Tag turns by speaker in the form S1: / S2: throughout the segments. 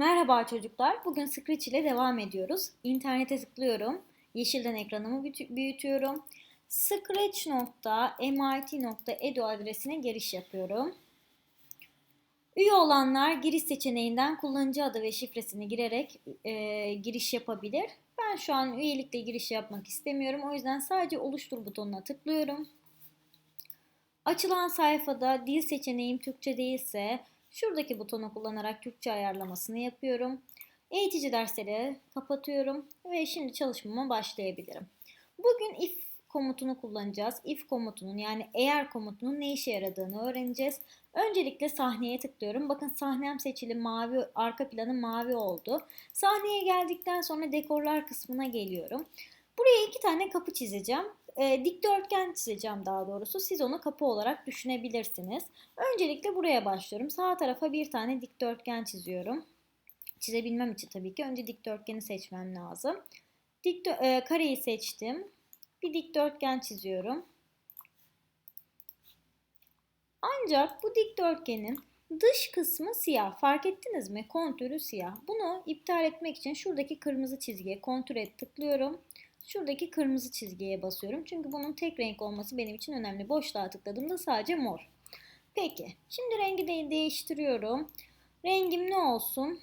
S1: Merhaba çocuklar. Bugün Scratch ile devam ediyoruz. İnternete tıklıyorum. Yeşilden ekranımı büyütüyorum. Scratch.mit.edu adresine giriş yapıyorum. Üye olanlar giriş seçeneğinden kullanıcı adı ve şifresini girerek e, giriş yapabilir. Ben şu an üyelikle giriş yapmak istemiyorum. O yüzden sadece oluştur butonuna tıklıyorum. Açılan sayfada dil seçeneğim Türkçe değilse Şuradaki butonu kullanarak Türkçe ayarlamasını yapıyorum. Eğitici dersleri kapatıyorum ve şimdi çalışmama başlayabilirim. Bugün if komutunu kullanacağız. If komutunun yani eğer komutunun ne işe yaradığını öğreneceğiz. Öncelikle sahneye tıklıyorum. Bakın sahnem seçili mavi, arka planı mavi oldu. Sahneye geldikten sonra dekorlar kısmına geliyorum. Buraya iki tane kapı çizeceğim e, dikdörtgen çizeceğim daha doğrusu. Siz onu kapı olarak düşünebilirsiniz. Öncelikle buraya başlıyorum. Sağ tarafa bir tane dikdörtgen çiziyorum. Çizebilmem için tabii ki önce dikdörtgeni seçmem lazım. Dikdö e, kareyi seçtim. Bir dikdörtgen çiziyorum. Ancak bu dikdörtgenin dış kısmı siyah. Fark ettiniz mi? Kontürü siyah. Bunu iptal etmek için şuradaki kırmızı çizgiye kontür et tıklıyorum. Şuradaki kırmızı çizgiye basıyorum. Çünkü bunun tek renk olması benim için önemli. Boşluğa tıkladığımda sadece mor. Peki. Şimdi rengi de değiştiriyorum. Rengim ne olsun?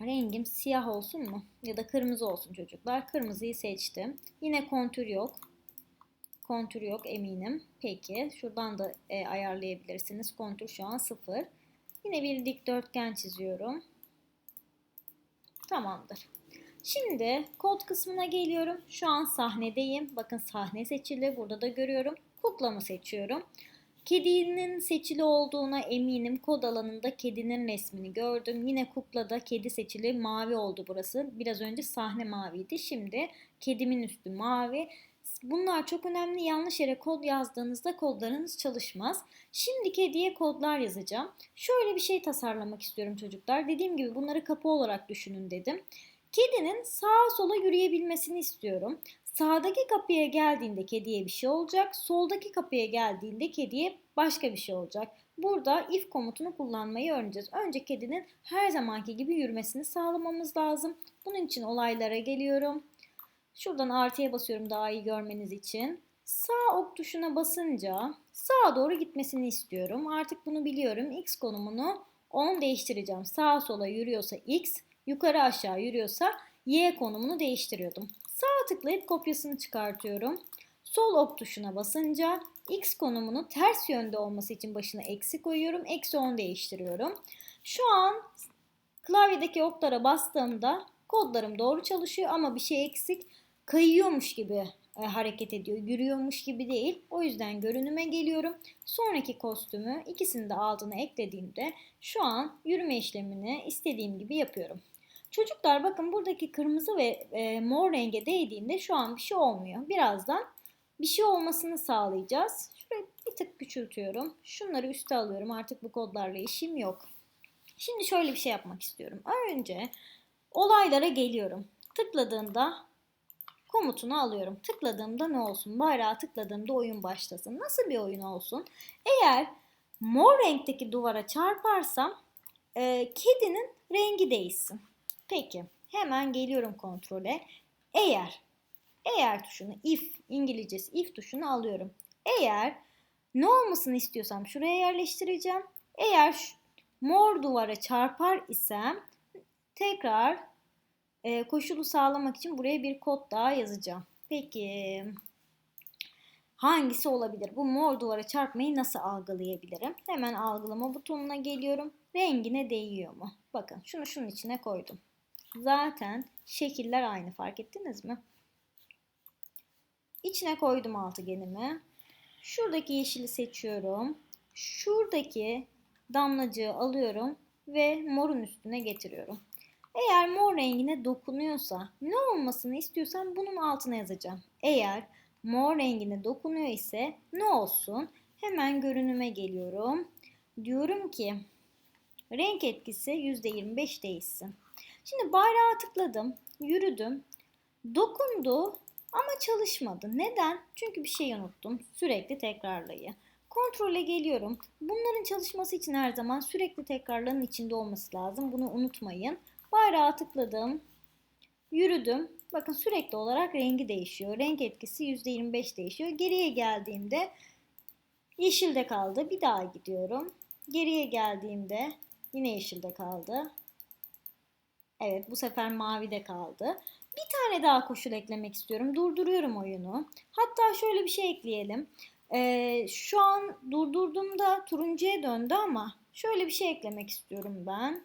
S1: Rengim siyah olsun mu? Ya da kırmızı olsun çocuklar. Kırmızıyı seçtim. Yine kontür yok. Kontür yok eminim. Peki. Şuradan da e, ayarlayabilirsiniz. Kontür şu an sıfır. Yine bir dikdörtgen çiziyorum. Tamamdır. Şimdi kod kısmına geliyorum. Şu an sahnedeyim. Bakın sahne seçili. Burada da görüyorum. Kuklamı seçiyorum. Kedinin seçili olduğuna eminim. Kod alanında kedinin resmini gördüm. Yine kuklada kedi seçili mavi oldu burası. Biraz önce sahne maviydi. Şimdi kedimin üstü mavi. Bunlar çok önemli. Yanlış yere kod yazdığınızda kodlarınız çalışmaz. Şimdi kediye kodlar yazacağım. Şöyle bir şey tasarlamak istiyorum çocuklar. Dediğim gibi bunları kapı olarak düşünün dedim. Kedinin sağa sola yürüyebilmesini istiyorum. Sağdaki kapıya geldiğinde kediye bir şey olacak. Soldaki kapıya geldiğinde kediye başka bir şey olacak. Burada if komutunu kullanmayı öğreneceğiz. Önce kedinin her zamanki gibi yürümesini sağlamamız lazım. Bunun için olaylara geliyorum. Şuradan artıya basıyorum daha iyi görmeniz için. Sağ ok tuşuna basınca sağa doğru gitmesini istiyorum. Artık bunu biliyorum. X konumunu 10 değiştireceğim. Sağa sola yürüyorsa X, yukarı aşağı yürüyorsa Y konumunu değiştiriyordum. Sağ tıklayıp kopyasını çıkartıyorum. Sol ok tuşuna basınca X konumunu ters yönde olması için başına eksi koyuyorum. Eksi 10 değiştiriyorum. Şu an klavyedeki oklara bastığımda kodlarım doğru çalışıyor ama bir şey eksik. Kayıyormuş gibi e, hareket ediyor. Yürüyormuş gibi değil. O yüzden görünüme geliyorum. Sonraki kostümü ikisini de altına eklediğimde şu an yürüme işlemini istediğim gibi yapıyorum. Çocuklar bakın buradaki kırmızı ve e, mor renge değdiğinde şu an bir şey olmuyor. Birazdan bir şey olmasını sağlayacağız. Şurayı bir tık küçültüyorum. Şunları üste alıyorum. Artık bu kodlarla işim yok. Şimdi şöyle bir şey yapmak istiyorum. Önce olaylara geliyorum. Tıkladığımda komutunu alıyorum. Tıkladığımda ne olsun? Bayrağı tıkladığımda oyun başlasın. Nasıl bir oyun olsun? Eğer mor renkteki duvara çarparsam e, kedinin rengi değişsin. Peki hemen geliyorum kontrole. Eğer eğer tuşunu if İngilizcesi if tuşunu alıyorum. Eğer ne olmasını istiyorsam şuraya yerleştireceğim. Eğer mor duvara çarpar isem tekrar e, koşulu sağlamak için buraya bir kod daha yazacağım. Peki hangisi olabilir? Bu mor duvara çarpmayı nasıl algılayabilirim? Hemen algılama butonuna geliyorum. Rengine değiyor mu? Bakın şunu şunun içine koydum. Zaten şekiller aynı fark ettiniz mi? İçine koydum altıgenimi. Şuradaki yeşili seçiyorum. Şuradaki damlacığı alıyorum ve morun üstüne getiriyorum. Eğer mor rengine dokunuyorsa ne olmasını istiyorsam bunun altına yazacağım. Eğer mor rengine dokunuyor ise ne olsun? Hemen görünüme geliyorum. Diyorum ki renk etkisi %25 değişsin. Şimdi bayrağa tıkladım, yürüdüm, dokundu ama çalışmadı. Neden? Çünkü bir şey unuttum. Sürekli tekrarlayı. Kontrole geliyorum. Bunların çalışması için her zaman sürekli tekrarların içinde olması lazım. Bunu unutmayın. Bayrağa tıkladım. Yürüdüm. Bakın sürekli olarak rengi değişiyor. Renk etkisi %25 değişiyor. Geriye geldiğimde yeşilde kaldı. Bir daha gidiyorum. Geriye geldiğimde yine yeşilde kaldı. Evet bu sefer mavi de kaldı. Bir tane daha koşul eklemek istiyorum. Durduruyorum oyunu. Hatta şöyle bir şey ekleyelim. Ee, şu an durdurduğumda turuncuya döndü ama şöyle bir şey eklemek istiyorum ben.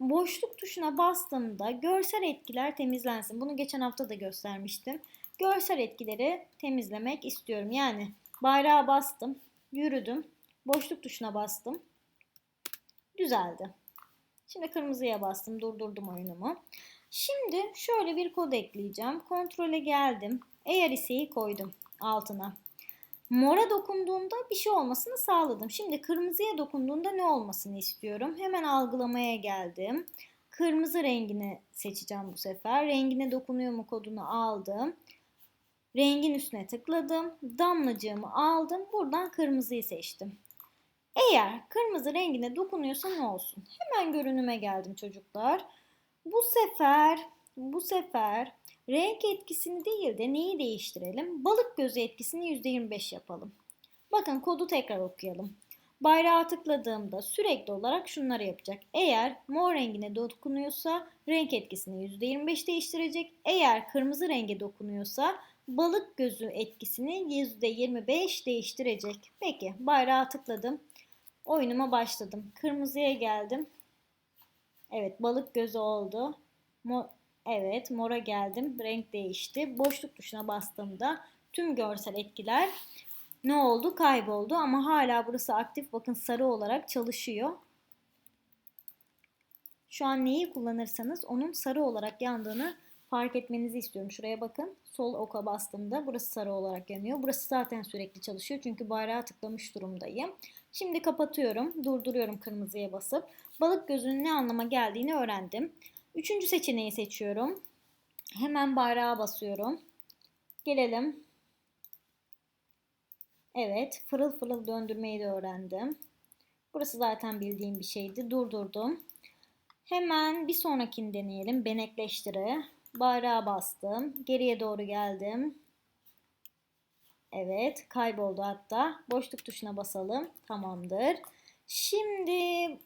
S1: Boşluk tuşuna bastığımda görsel etkiler temizlensin. Bunu geçen hafta da göstermiştim. Görsel etkileri temizlemek istiyorum. Yani bayrağa bastım, yürüdüm, boşluk tuşuna bastım. Düzeldi. Şimdi kırmızıya bastım, durdurdum oyunumu. Şimdi şöyle bir kod ekleyeceğim. Kontrole geldim. Eğer iseyi koydum altına. Mora dokunduğumda bir şey olmasını sağladım. Şimdi kırmızıya dokunduğunda ne olmasını istiyorum? Hemen algılamaya geldim. Kırmızı rengini seçeceğim bu sefer. Rengine dokunuyor mu kodunu aldım. Rengin üstüne tıkladım. Damlacığımı aldım. Buradan kırmızıyı seçtim. Eğer kırmızı rengine dokunuyorsa ne olsun? Hemen görünüme geldim çocuklar. Bu sefer bu sefer renk etkisini değil de neyi değiştirelim? Balık gözü etkisini %25 yapalım. Bakın kodu tekrar okuyalım. Bayrağa tıkladığımda sürekli olarak şunları yapacak. Eğer mor rengine dokunuyorsa renk etkisini %25 değiştirecek. Eğer kırmızı renge dokunuyorsa balık gözü etkisini %25 değiştirecek. Peki bayrağa tıkladım. Oyunuma başladım. Kırmızıya geldim. Evet balık gözü oldu. Mo evet mora geldim. Renk değişti. Boşluk tuşuna bastığımda tüm görsel etkiler ne oldu? Kayboldu ama hala burası aktif. Bakın sarı olarak çalışıyor. Şu an neyi kullanırsanız onun sarı olarak yandığını fark etmenizi istiyorum. Şuraya bakın. Sol oka bastığımda burası sarı olarak yanıyor. Burası zaten sürekli çalışıyor. Çünkü bayrağı tıklamış durumdayım. Şimdi kapatıyorum. Durduruyorum kırmızıya basıp. Balık gözünün ne anlama geldiğini öğrendim. Üçüncü seçeneği seçiyorum. Hemen bayrağa basıyorum. Gelelim. Evet, fırıl fırıl döndürmeyi de öğrendim. Burası zaten bildiğim bir şeydi. Durdurdum. Hemen bir sonrakini deneyelim. Benekleştiri. Bayrağa bastım. Geriye doğru geldim. Evet, kayboldu hatta. Boşluk tuşuna basalım. Tamamdır. Şimdi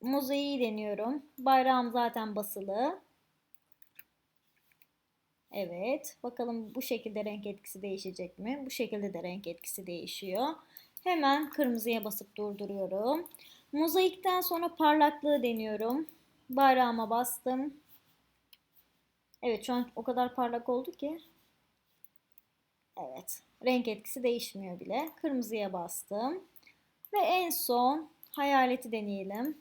S1: mozaiği deniyorum. Bayrağım zaten basılı. Evet. Bakalım bu şekilde renk etkisi değişecek mi? Bu şekilde de renk etkisi değişiyor. Hemen kırmızıya basıp durduruyorum. Mozaikten sonra parlaklığı deniyorum. Bayrağıma bastım. Evet şu an o kadar parlak oldu ki. Evet. Renk etkisi değişmiyor bile. Kırmızıya bastım. Ve en son hayaleti deneyelim.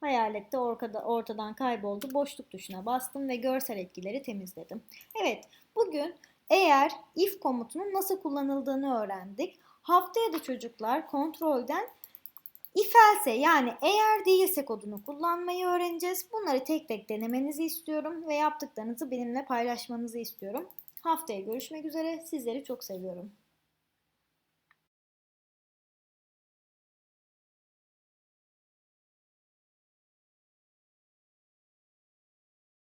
S1: Hayalet de ortada, ortadan kayboldu. Boşluk tuşuna bastım ve görsel etkileri temizledim. Evet, bugün eğer if komutunun nasıl kullanıldığını öğrendik. Haftaya da çocuklar kontrolden if else yani eğer değilse kodunu kullanmayı öğreneceğiz. Bunları tek tek denemenizi istiyorum ve yaptıklarınızı benimle paylaşmanızı istiyorum. Haftaya görüşmek üzere. Sizleri çok seviyorum.